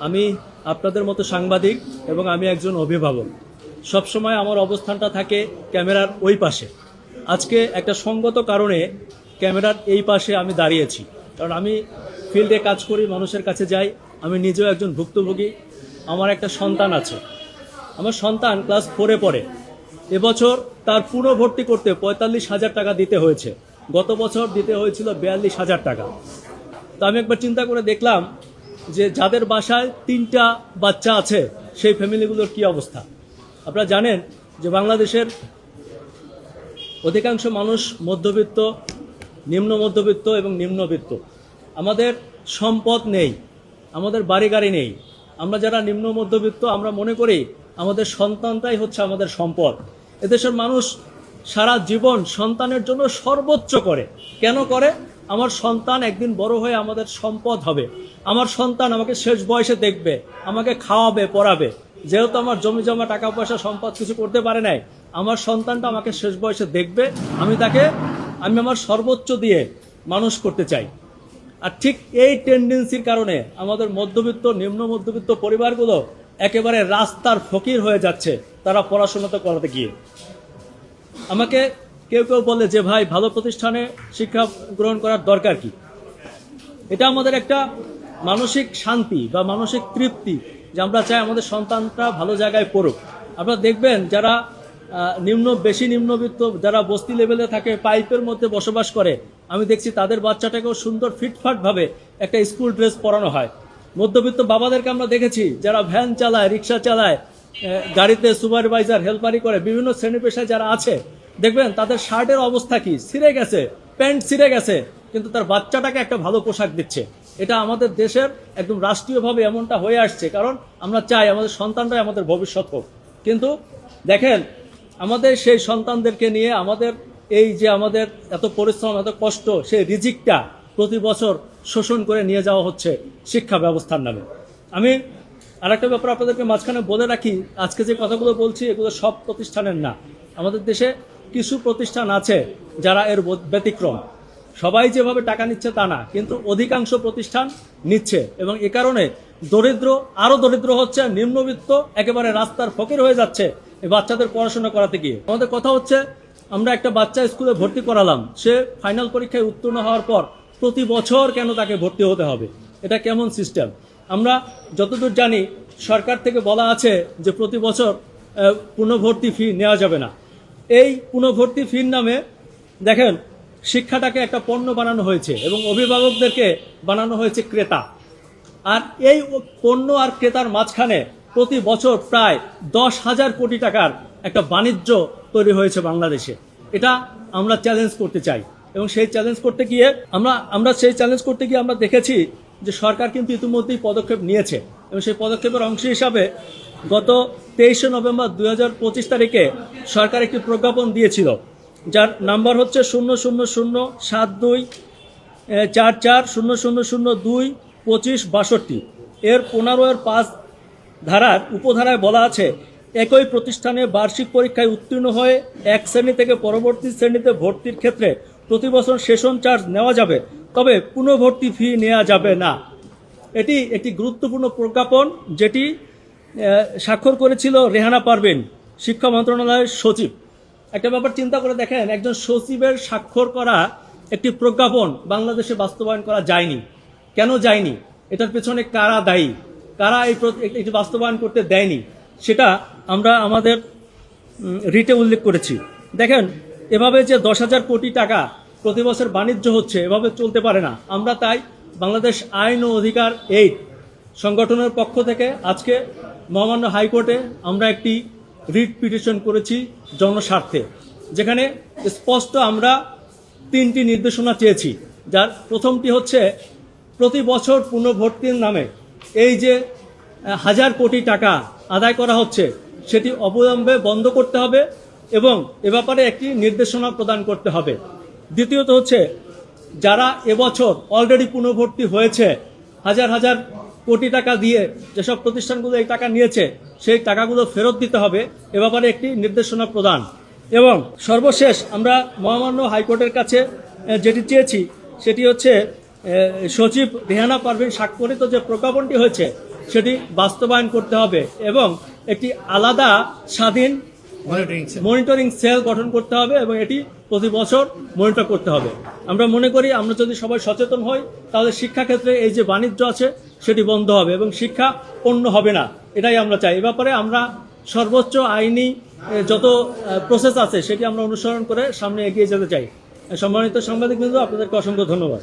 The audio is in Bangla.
আমি আপনাদের মতো সাংবাদিক এবং আমি একজন অভিভাবক। সবসময় আমার অবস্থানটা থাকে ক্যামেরার ওই পাশে। আজকে একটা সঙ্গত কারণে ক্যামেরার এই পাশে আমি দাঁড়িয়েছি। কারণ আমি ফিল্ডে কাজ করি, মানুষের কাছে যাই, আমি নিজেও একজন ভুক্তভোগী। আমার একটা সন্তান আছে। আমার সন্তান ক্লাস ফোরে পড়ে। এবছর তার পুনর্ভর্তি করতে পঁয়তাল্লিশ হাজার টাকা দিতে হয়েছে। গত বছর দিতে হয়েছিল বিয়াল্লিশ হাজার টাকা। তো আমি একবার চিন্তা করে দেখলাম যে যাদের বাসায় তিনটা বাচ্চা আছে, সেই ফ্যামিলিগুলোর কি অবস্থা? আপনারা জানেন যে বাংলাদেশের অধিকাংশ মানুষ মধ্যবিত্ত, নিম্ন মধ্যবিত্ত এবং নিম্নবিত্ত। আমাদের সম্পদ নেই, আমাদের বাড়ি গাড়ি নেই। আমরা যারা নিম্ন মধ্যবিত্ত, আমরা মনে করি আমাদের সন্তানটাই হচ্ছে আমাদের সম্পদ। এদেশের মানুষ সারা জীবন সন্তানের জন্য সর্বোচ্চ করে। কেন করে? আমার সন্তান একদিন বড় হয়ে আমাদের সম্পদ হবে। আমার সন্তান আমাকে শেষ বয়সে দেখবে, আমাকে খাওয়াবে, পড়াবে। যেহেতু আমার জমি জমা, টাকা পয়সা, সম্পদ কিছু করতে পারে নাই, আমার সন্তানটা আমাকে শেষ বয়সে দেখবে, আমি তাকে, আমি আমার সর্বোচ্চ দিয়ে মানুষ করতে চাই। আর ঠিক এই টেন্ডেন্সির কারণে আমাদের মধ্যবিত্ত, নিম্ন মধ্যবিত্ত পরিবারগুলো একেবারে রাস্তার ফকির হয়ে যাচ্ছে, তারা পড়াশোনা তো করাতে গিয়ে। আমাকে কেউ কেউ বলে যে, ভাই, ভালো প্রতিষ্ঠানে শিক্ষা গ্রহণ করার দরকার কি? এটা আমাদের একটা মানসিক শান্তি বা মানসিক তৃপ্তি যে আমরা চাই আমাদের সন্তানটা ভালো জায়গায় পড়ুক। আপনারা দেখবেন যারা নিম্ন, বেশি নিম্নবিত্ত, যারা বস্তি লেভেলে থাকে পাইপের মধ্যে বসবাস করে, আমি দেখছি তাদের বাচ্চাটাকেও সুন্দর ফিটফাটভাবে একটা স্কুল ড্রেস পরানো হয়। মধ্যবিত্ত বাবাদেরকে আমরা দেখেছি যারা ভ্যান চালায় রিক্সা চালায় গাড়িতে সুপারভাইজার হেল্পারি করে, বিভিন্ন শ্রেণি পেশায় যারা আছে দেখবেন তাদের শার্টের অবস্থা কি? ছিঁড়ে গেছে, প্যান্ট ছিঁড়ে গেছে, কিন্তু তার বাচ্চাটাকে একটা ভালো পোশাক দিচ্ছে। এটা আমাদের দেশের একদম রাষ্ট্রীয়ভাবে এমনটা হয়ে আসছে, কারণ আমরা চাই আমাদের সন্তানরাই আমাদের ভবিষ্যৎ হোক। কিন্তু দেখেন, আমাদের সেই সন্তানদেরকে নিয়ে আমাদের এই যে আমাদের এত পরিশ্রম, এত কষ্ট, সেই রিজিকটা প্রতি বছর শোষণ করে নিয়ে যাওয়া হচ্ছে শিক্ষা ব্যবস্থার নামে। আমি আরেকটা ব্যাপার আপনাদেরকে মাঝখানে বলে রাখি, আজকে যে কথাগুলো বলছি, এগুলো সব প্রতিষ্ঠানের না। আমাদের দেশে কিছু প্রতিষ্ঠান আছে যারা এর ব্যতিক্রম। সবাই যেভাবে টাকা নিচ্ছে তা না, কিন্তু অধিকাংশ প্রতিষ্ঠান নিচ্ছে এবং এ কারণে দরিদ্র, আরও দরিদ্র হচ্ছে, নিম্নবিত্ত, একেবারে রাস্তার ফকির হয়ে যাচ্ছে এই বাচ্চাদের পড়াশোনা করাতে গিয়ে। আমাদের কথা হচ্ছে, আমরা একটা বাচ্চা স্কুলে ভর্তি করালাম, সে ফাইনাল পরীক্ষায় উত্তীর্ণ হওয়ার পর প্রতি বছর কেন তাকে ভর্তি হতে হবে? এটা কেমন সিস্টেম? আমরা যতদূর জানি, সরকার থেকে বলা আছে যে প্রতি বছর পুনর্ভর্তি ফি নেওয়া যাবে না। এই পুনর্ভর্তি ফির নামে দেখেন, শিক্ষাটাকে একটা পণ্য বানানো হয়েছে এবং অভিভাবকদেরকে বানানো হয়েছে ক্রেতা। আর এই পণ্য আর ক্রেতার মাঝখানে প্রতি বছর প্রায় দশ হাজার কোটি টাকার একটা বাণিজ্য তৈরি হয়েছে বাংলাদেশে। এটা আমরা চ্যালেঞ্জ করতে চাই। এবং সেই চ্যালেঞ্জ করতে গিয়ে আমরা আমরা সেই চ্যালেঞ্জ করতে গিয়ে আমরা দেখেছি যে সরকার কিন্তু ইতিমধ্যেই পদক্ষেপ নিয়েছে। এবং সেই পদক্ষেপের অংশ হিসাবে গত তেইশে নভেম্বর দু হাজার পঁচিশ তারিখে সরকার একটি প্রজ্ঞাপন দিয়েছিল, যার নাম্বার হচ্ছে শূন্য শূন্য শূন্য সাত দুই চার চার শূন্য শূন্য শূন্য দুই পঁচিশ বাষট্টি। এর পনেরো এর পাঁচ ধারার উপধারায় বলা আছে, একই প্রতিষ্ঠানে বার্ষিক পরীক্ষায় উত্তীর্ণ হয়ে এক শ্রেণি থেকে পরবর্তী শ্রেণীতে ভর্তির ক্ষেত্রে প্রতি বছর সেশন চার্জ নেওয়া যাবে, তবে পুনর্ভর্তি ফি নেওয়া যাবে না। এটি একটি গুরুত্বপূর্ণ প্রজ্ঞাপন, যেটি স্বাক্ষর করেছিল রেহানা পারবেন শিক্ষা মন্ত্রণালয়ের সচিব। একটা ব্যাপার চিন্তা করে দেখেন, একজন সচিবের স্বাক্ষর করা একটি প্রজ্ঞাপন বাংলাদেশে বাস্তবায়ন করা যায়নি। কেন যায়নি? এটার পেছনে কারা দায়ী? কারা এই এটি বাস্তবায়ন করতে দেয়নি? সেটা আমরা আমাদের রিটে উল্লেখ করেছি। দেখেন, এভাবে যে দশ হাজার কোটি টাকা প্রতি বছর বাণিজ্য হচ্ছে, এভাবে চলতে পারে না। আমরা তাই বাংলাদেশ আইন ও অধিকার এইড সংগঠনের পক্ষ থেকে আজকে মহামান্য হাইকোর্টে আমরা একটি রিট পিটিশন করেছি জনস্বার্থে, যেখানে স্পষ্ট আমরা তিনটি নির্দেশনা চেয়েছি, যার প্রথমটি হচ্ছে প্রতি বছর পুনর্ভর্তির নামে এই যে হাজার কোটি টাকা আদায় করা হচ্ছে, সেটি অবিলম্বে বন্ধ করতে হবে এবং এ ব্যাপারে একটি নির্দেশনা প্রদান করতে হবে। দ্বিতীয়ত হচ্ছে, যারা এবছর অলরেডি পুনর্ভর্তি হয়েছে, হাজার হাজার কোটি টাকা দিয়ে যেসব প্রতিষ্ঠানগুলো এই টাকা নিয়েছে সেই টাকাগুলো ফেরত দিতে হবে এ ব্যাপারে একটি নির্দেশনা প্রদান। এবং সর্বশেষ আমরা মহামান্য হাইকোর্টের কাছে যেটি চেয়েছি সেটি হচ্ছে সচিব রেহানা পারভিন স্বাক্ষরিত যে প্রজ্ঞাপনটি হয়েছে সেটি বাস্তবায়ন করতে হবে এবং একটি আলাদা স্বাধীন মনিটরিং মনিটরিং সেল গঠন করতে হবে এবং এটি প্রতি বছর মনিটর করতে হবে। আমরা মনে করি আমরা যদি সবাই সচেতন হই তাহলে শিক্ষাক্ষেত্রে এই যে বাণিজ্য আছে সেটি বন্ধ হবে এবং শিক্ষা পণ্য হবে না। এটাই আমরা চাই। এ ব্যাপারে আমরা সর্বোচ্চ আইনি যত প্রসেস আছে সেটি আমরা অনুসরণ করে সামনে এগিয়ে যেতে চাই। সম্মানিত সাংবাদিক বিন্দু, আপনাদেরকে অসংখ্য ধন্যবাদ।